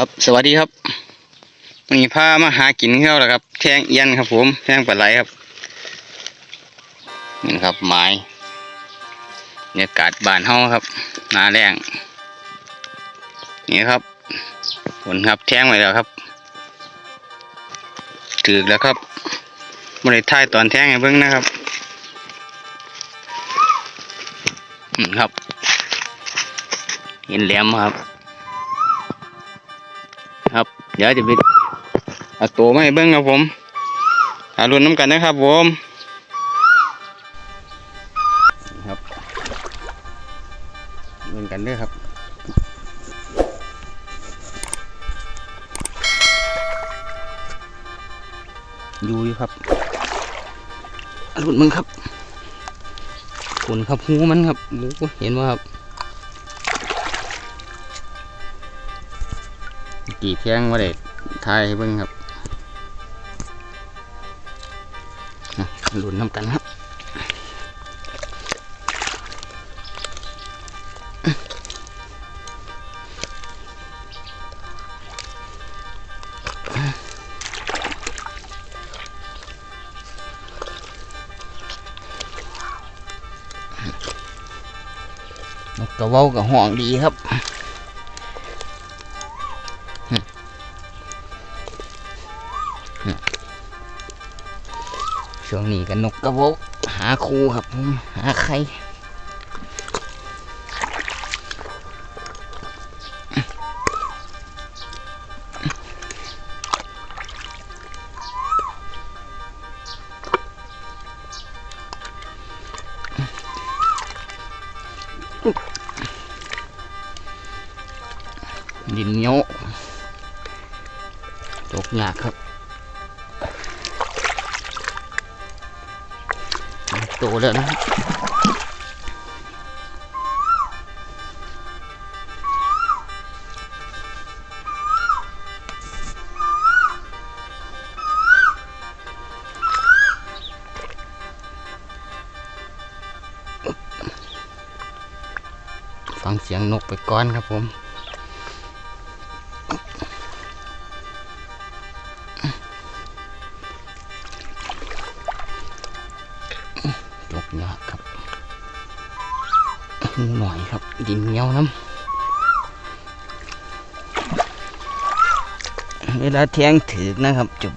ครับ สวัสดีครับวันนี้พามาหากินเข้าแล้วครับ แทงเอียนครับ ผมแทงปลาไหลครับนี่ครับไม้บรรยกาศบ้านเฮาครับนาแรงนี่ครับผลครับแทงไว้แล้วครับถือแล้วครับบริท้ายตอนแทงให้เบิ่งนะครับนี่ครับเห็นแหลมครับครับ เดี๋ยวจะไปเอาตัวมาให้เบิ้งครับผมอารุนน้ำกันนะครับผมนี่ครับเบิ้งกันเด้วยครับอยู่อยู่ครับอารุนมึงครับขนครับหูมันครับหมูเห็นว่าครับ กี่เที่ยงว่าเด็ดทายให้เบิ่งครับอะลุ้นน้ำกันครับกกระเว้ากับห่องดีครับ ช่วงนี้กันนกกระโวกหาครูครับหาใครดินเหนียวตกยากครับ โตแล้วนะฟังเสียงนกไปก่อนครับผม หูหน่อยครับ ดินเหนียวน้ำเวลาแทงถือนะครับจุบ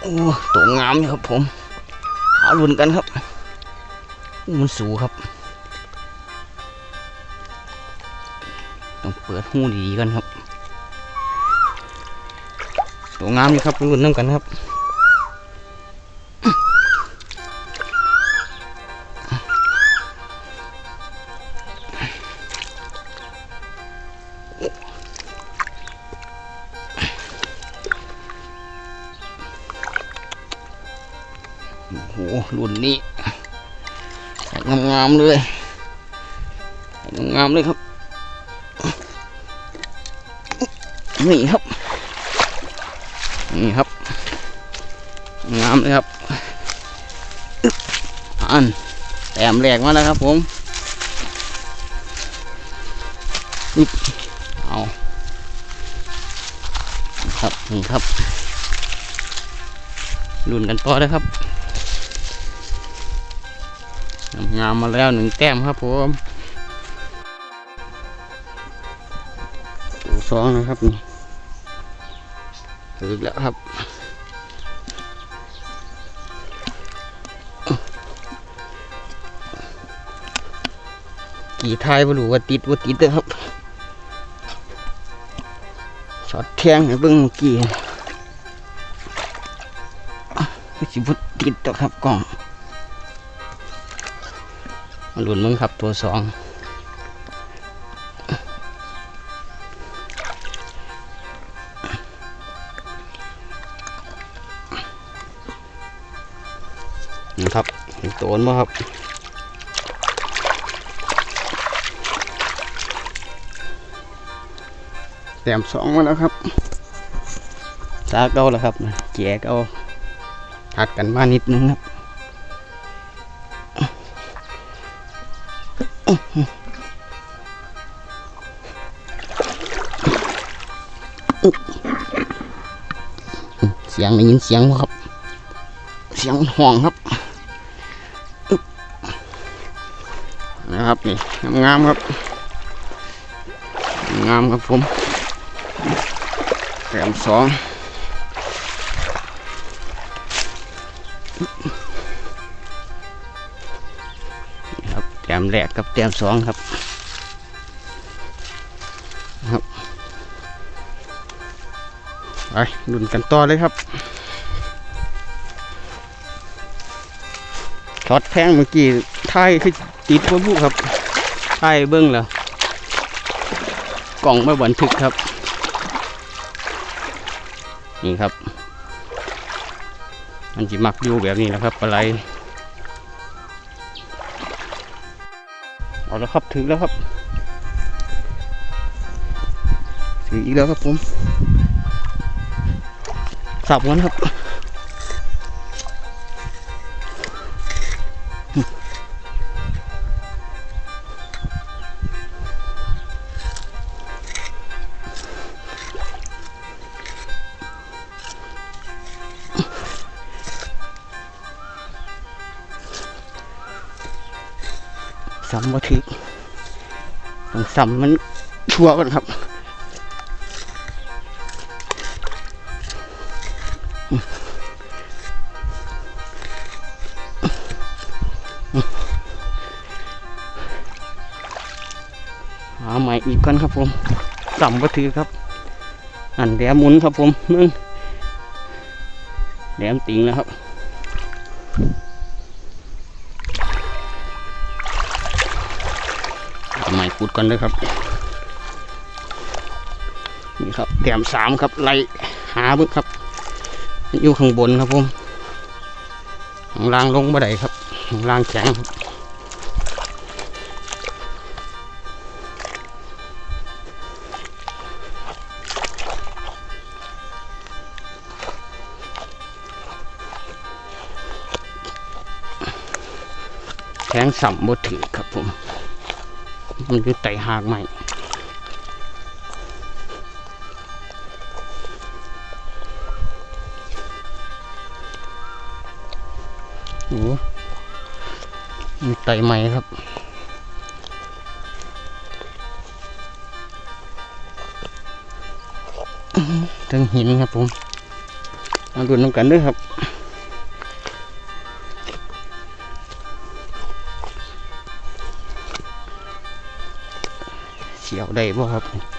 โอ้ตัวงามอยู่ครับผมหาลุนกันครับ มันสูงครับ ต้องเปิดหูดีๆกันครับตัวงามอยู่ครับลุนน้ำกันครับ รุ่นนี้งามๆเลยงามๆเลยครับ นี่ครับ นี่ครับ งามเลยครับอันแต้มแรกมาแล้วครับผมอึ๊บเอาครับนี่ครับรุ่นกันต่อเลยครับ งามมาแล้วหนึ่งแต้มครับผมตัวสองนะครับนี่ถึกแล้วครับกี่ทายไม่รู้ว่าติดว่าติดนะครับช็อตแทงให้เบิ่งเมื่อกี้สิบุติดต่อครับกล้อง มาลุ้นมึงครับตัวสองนี่ครับเห็นตัวมั้ครับแต้มสองมาแล้วครับซากเอาแล้วครับแจกเอาทักกันมานิดนึงครับ เสียงได้ยินเสียงครับ เสียงห่วงครับนะครับนี่งามครับงามครับผมแถมสองครับแต้มแรกกับแต้มสองครับ ไปดุนกันต่อเลยครับช็อตแพงเมื่อกี้ท้ายคือติดพวกลูกครับท้ายเบิ้งแล้วกล่องไม่บันทึกครับ นี่ครับ มันจะมักอยู่แบบนี้นะครับปลาไหลเอาแล้วครับถึงแล้วครับถึงอีกแล้วครับผม สับกันครับซ้ำมาถึงต้องซ้ำมันชัวร์กันครับาใหม่อีกกันครับผมซ้ำมาถือครับ อันแหลมหมุนครับผมมึงแหลมติงแล้วครับใหม่ขุดก่อนเลยครับ นี่ครับแถมสามครับไล่หาบึกครับอยู่ข้างบนครับผมข้างล่างลงบ่ได้ครับข้างล่างแข็งครับ ข็งสัมบดถือครับผม มันคือไต่หากใหม่โอ้มีไต่ใหม่ครับทั้งหินครับผมมาดูน้ำกันด้วยครับ เสียว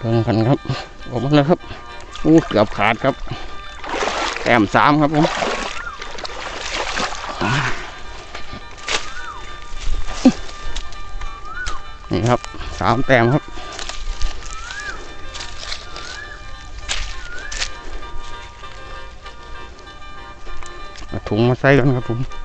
ได้บ่ครับครับเพิ่งกันครับ ออกมาแล้วครับอู้เกือบขาดครับแต้มสามครับผมนี่ครับสามแต้มครับเอาถุงมาใส่กันครับผม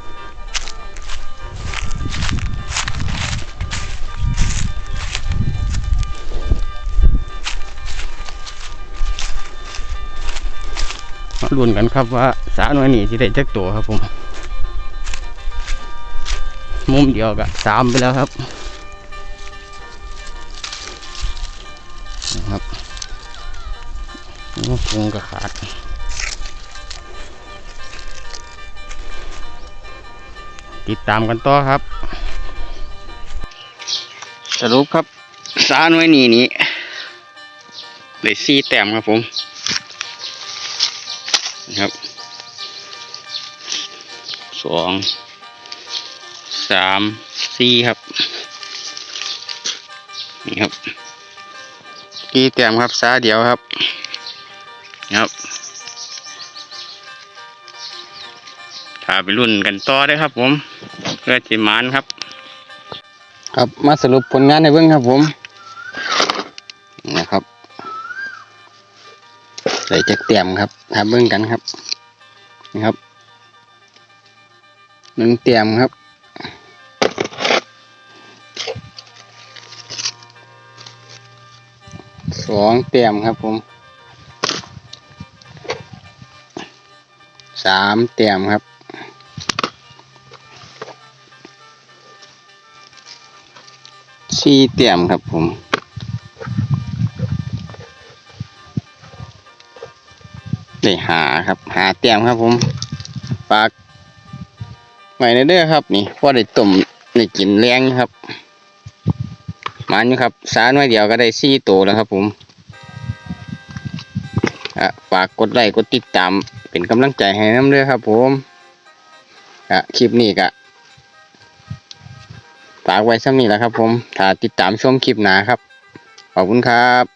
มาลุ้นกันครับว่าสาหน่วยนี้สิได้จักตัวครับผม มุมเดียวกับสามไปแล้วครับนะครับโอ้พุงก็ขาดติดตามกันต่อครับ สรุปครับสาหน่วยนี้นี้เลยสี่แต้มครับผม นะครับสองสามสี่ครับ นี่ครับกี่แต้มครับซาเดียวครับครับถ้าไปรุ่นกันต่อได้ครับผมเพื่อจิมานครับ ครับมาสรุปผลงานในเบื้องครับผม ใส่จักเตียมครับทาเบื้องกันครับนี่ครับหนึ่งเตียมครับสองเตียมครับผมสามเตียมครับสี่เตียมครับผม ได้หาครับ หาเตียมครับผมฝากไว้ในเด้อครับ นี่พอได้ต้มได้กินแรงครับมันอยู่ครับ สาหน่อยเดียวก็ได้สี่ตัวแล้วครับ ผมฝากกดไลค์กดติดตาม เป็นกำลังใจให้น้ำเด้อครับ ผมอะคลิปนี้ก็ฝากไว้ซ้ำนี้แหละครับ ผม ถ้าติดตามชมคลิปหนาครับ ขอบคุณครับ